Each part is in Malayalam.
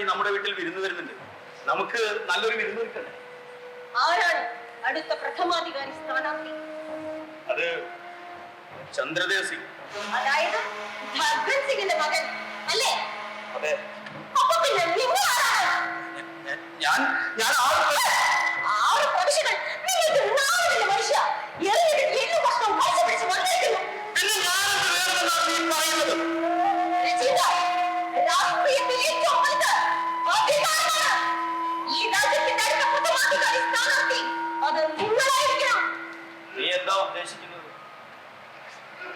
രാത്രി നമ്മുടെ വീട്ടിൽ വിരുന്ന് വരുന്നുണ്ട്. നമുക്ക് നല്ലൊരു വിരുന്ന് കിട്ടണ്ടേ ആരാണ് അടുത്ത പ്രഥമാധികാരി സ്ഥാനാർത്ഥി? അത് ചന്ദ്രദേവ് സിംഗ്. അതായത് ഭഗത് സിംഗിന്റെ മകൻ അല്ലേ? അതെ. അപ്പൊ പിന്നെ നിങ്ങൾ ഞാൻ ഞാൻ ആറ് ആറ് പലിശകൾ എന്താ ഉദ്ദേശിക്കുന്നത്?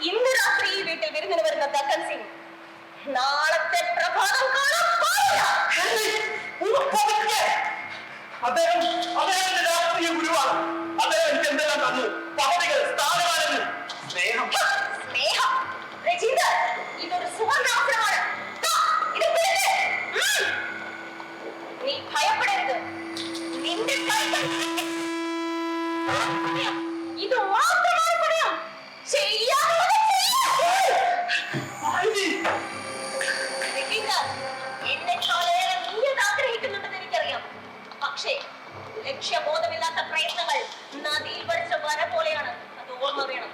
ഇന്ന് രാത്രി ഈ വീട്ടിൽ വിരുന്നിന് വരുന്ന ദക്കൻ സിംഗ് നാളത്തെ പ്രഭാതം കാണാൻ പാടില്ല. അദ്ദേഹം അദ്ദേഹം എന്റെ രാഷ്ട്രീയ ഗുരുവാണ്. അദ്ദേഹം എനിക്ക് എന്തെല്ലാം തന്നു? പദവികൾ സ്ഥാനമാനങ്ങൾ സ്നേഹം. സ്നേഹം. ഇതൊരു സുവർണാവസരമാണ്. നീ ഭയപ്പെടരുത്. നിന്റെ കൈകൾ ഇത് മാത്രമാണ് പണയം ചെയ്യാനുള്ളത് ചെയ്യ്. മാലിനി, രചയിത, എന്നെക്കാളേറെ നീ ഇത് ആഗ്രഹിക്കുന്നുണ്ടെന്ന് എനിക്കറിയാം. പക്ഷേ ലക്ഷ്യബോധമില്ലാത്ത പ്രയത്നങ്ങൾ നദിയിൽ പഠിച്ച വര പോലെയാണ് അത് ഓർമ്മ വേണം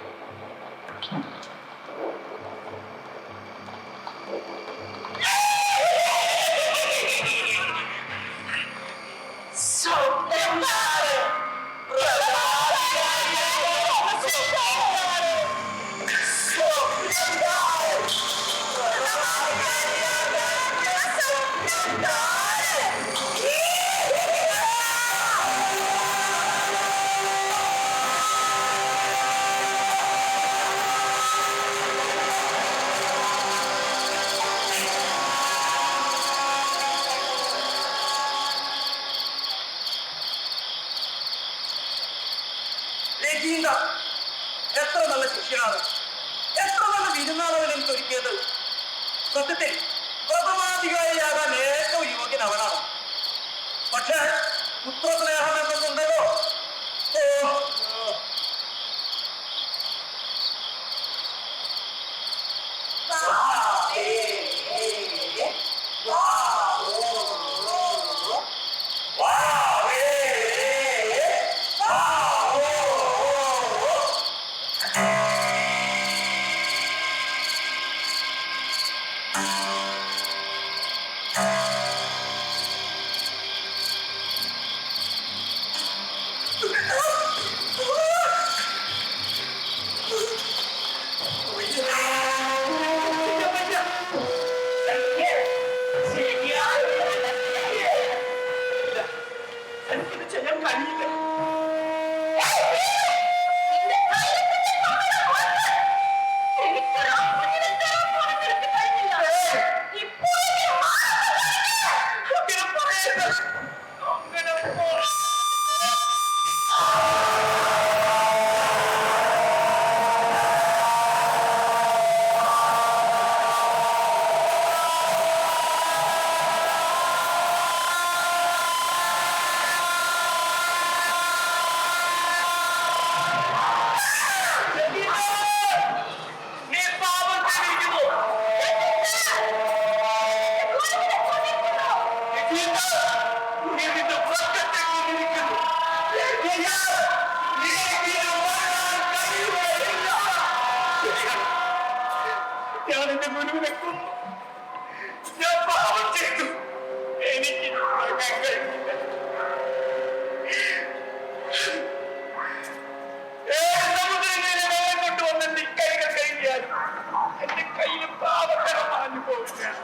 എന്റെ കയ്യിൽ പാപകരമാഞ്ഞു പോവുകയാണ്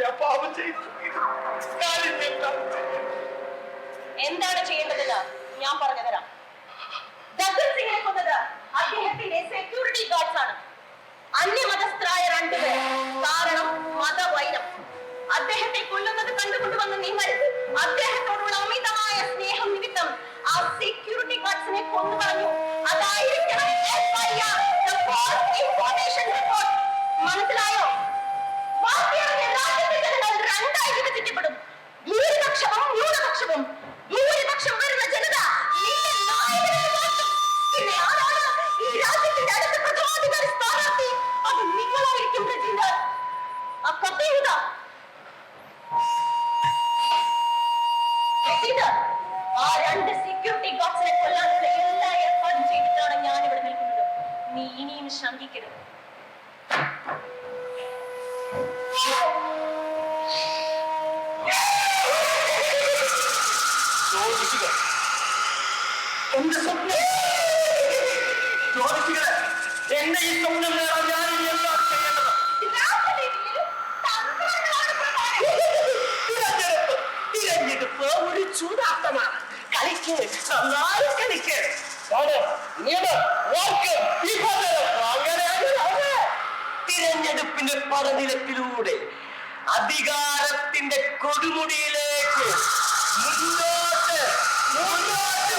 ഞാൻ പാപം ചെയ്തു. എന്താണ് എന്താണ് ചെയ്യേണ്ടതെന്ന് ഞാൻ പറഞ്ഞു തരാം ദത്തൻ സിംഗിനെ കൊന്നത് അദ്ദേഹത്തിന്റെ സെക്യൂരിറ്റി ഗാർഡ്സ് ആണ്. അന്യമതസ്ഥരായ രണ്ടുപേർ. കാരണം മതവൈരം. അദ്ദേഹത്തെ കൊല്ലുന്നത് കണ്ടുകൊണ്ടുവന്ന നിങ്ങൾ അദ്ദേഹത്തോടുള്ള അമിതമായ സ്നേഹം നിമിത്തം ആ സെക്യൂരിറ്റി ഗാർഡ്സിനെ അതായിരിക്കണം FIR, the false information report. മനസ്സിലായോ? രാജ്യത്തെ ജനങ്ങൾ രണ്ടായി വിഭജിക്കപ്പെടും. ഭൂരിപക്ഷവും ന്യൂനപക്ഷവും. ഭൂരിപക്ഷം വരുന്ന ജനത. പിന്നെ ആരാണ് ഈ രാജ്യത്തിന്റെ അടുത്ത പ്രധാനാധികാരി സ്ഥാനാർത്ഥി? അത് നിങ്ങളായിരിക്കും പ്രജീന്ദ്രൻ ആ കത്തെഴുത ആ രണ്ട് ഗാർഡ്സിനെ കൊല്ലാനുള്ള എല്ലാ ഏർപ്പാടും ചെയ്തിട്ടാണ് ഞാൻ ഇവിടെ നിൽക്കുന്നത്. നീ ഇനിയും ശങ്കിക്കരുത്. അങ്ങനെ. തിരഞ്ഞെടുപ്പിന്റെ പടനിലത്തിലൂടെ അധികാരത്തിന്റെ കൊടുമുടിയിലേക്ക് മുന്നോട്ട് മുന്നോട്ട്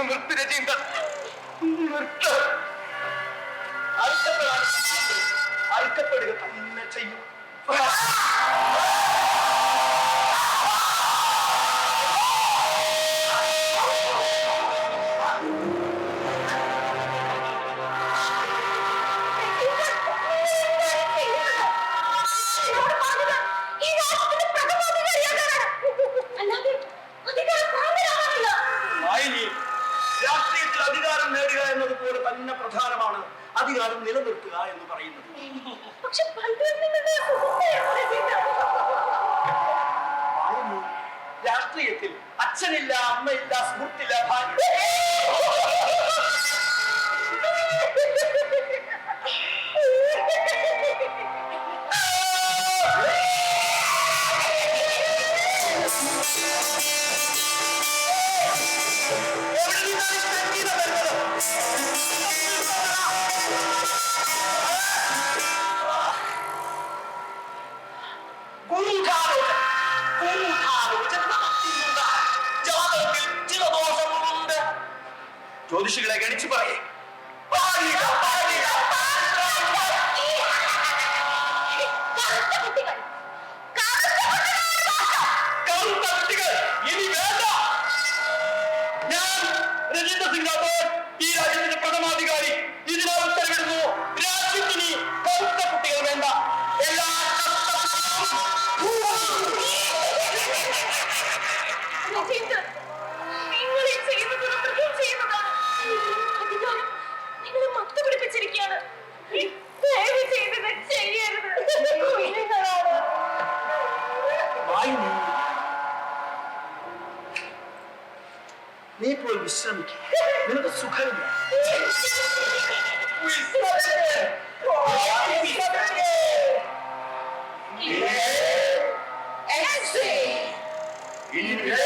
onu de dediğimden അധികാരം നിലനിർത്തുക എന്ന് പറയുന്നത്. രാഷ്ട്രീയത്തിൽ അച്ഛനില്ല അമ്മയില്ല സുഹൃത്തില്ല ഭാര്യ.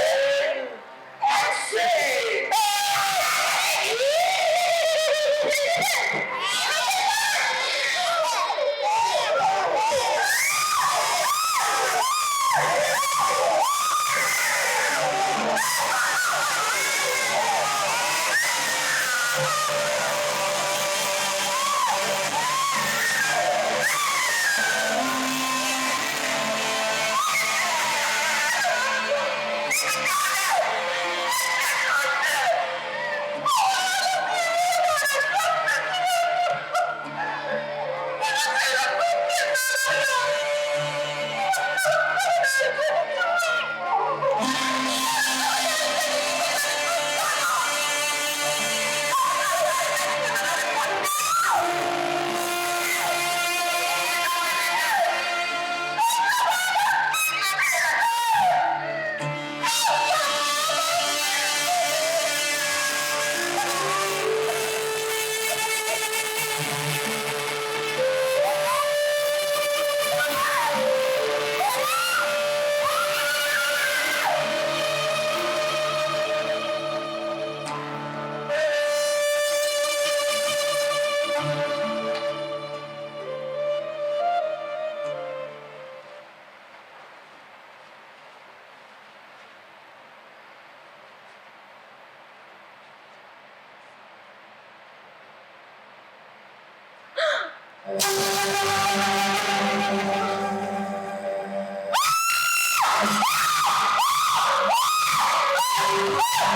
É assim, assim. Ah!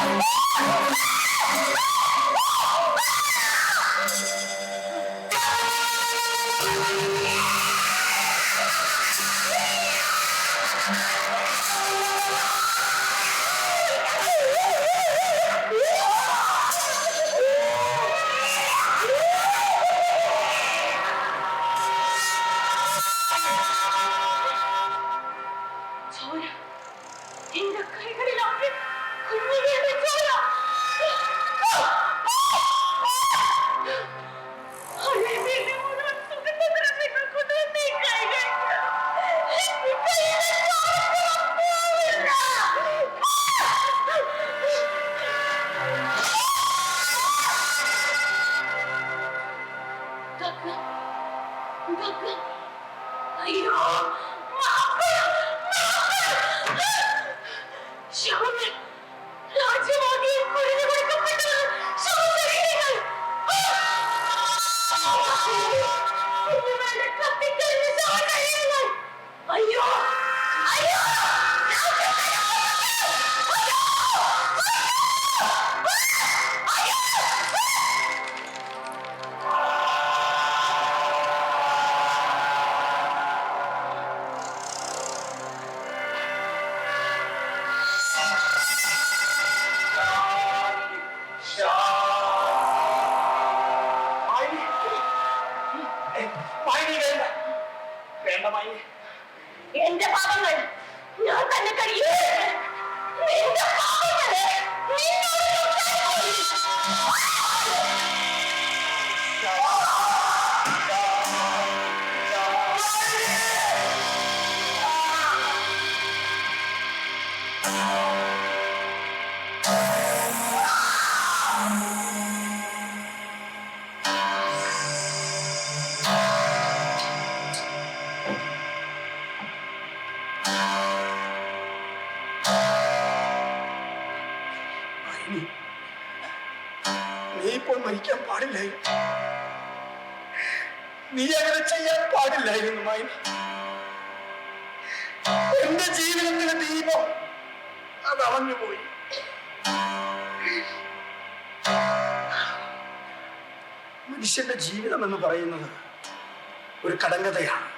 大哥，哎呦，妈呀，妈呀！小妹，我今天为你做的这一切，小妹，你不要！兄弟们，你快点起来，你不要，不要！മനുഷ്യന്റെ ജീവിതം എന്ന് പറയുന്നത് ഒരു കടങ്കഥയാണ്.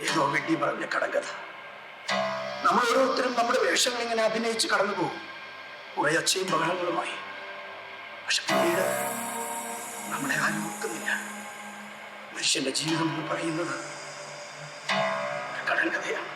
ഏതോ വെട്ടി പറഞ്ഞ കടങ്കഥ. നമ്മൾ ഓരോരുത്തരും നമ്മുടെ വേഷങ്ങൾ ഇങ്ങനെ അഭിനയിച്ച് കടന്നു പോകും. കുറെ ഒച്ചയും ബഹളങ്ങളുമായി പക്ഷെ പിന്നീട് നമ്മളെ ആരും മനുഷ്യന്റെ ജീവിതം എന്ന് പറയുന്നത് കടങ്കഥയാണ്.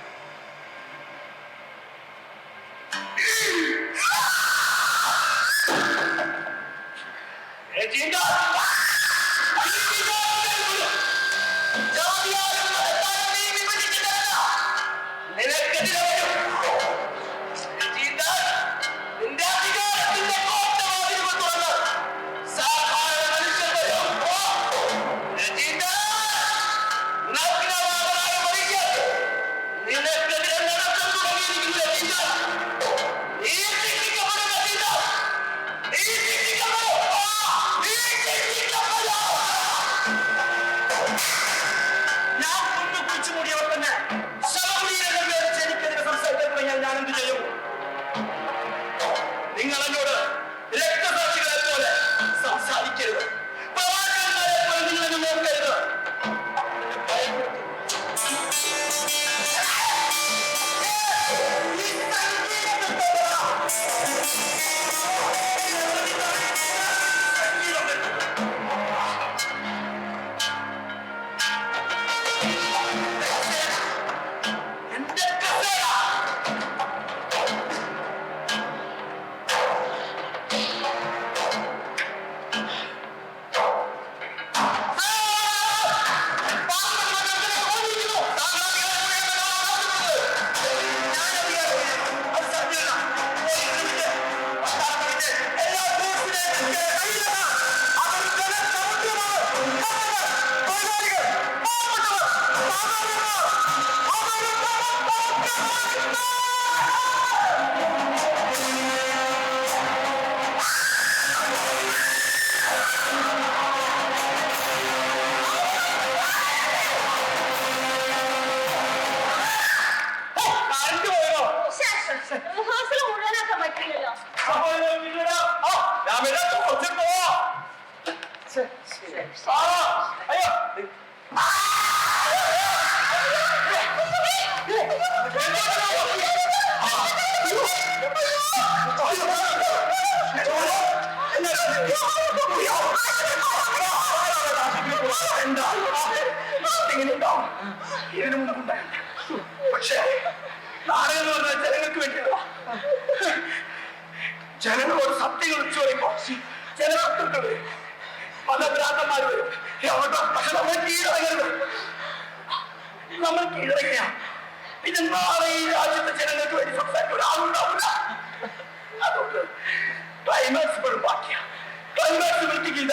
ഇതിനു മുമ്പുണ്ടായിട്ടുണ്ട് പക്ഷേ നാടകം എന്ന് പറഞ്ഞാൽ ജനങ്ങൾക്ക് വേണ്ടിയുള്ള ജനങ്ങളോട് സത്യങ്ങൾ വിളിച്ചു പറയുമ്പോ ജനശത്രുക്കൾ വരും മതഭ്രാന്തന്മാർ വരും എവിടെ പക്ഷെ നമ്മൾ കീഴടങ്ങരുത് നമ്മൾ കീഴടങ്ങിയ പിന്നെ നാളെ ഈ രാജ്യത്തെ ജനങ്ങൾക്ക് വേണ്ടി സംസാരിക്കാൻ ഒരാളുണ്ടാവില്ല. അതുകൊണ്ട് ക്ലൈമാക്സ് പെടും ബാക്കിയാ. ക്ലൈമാക്സ് വിളിക്കില്ല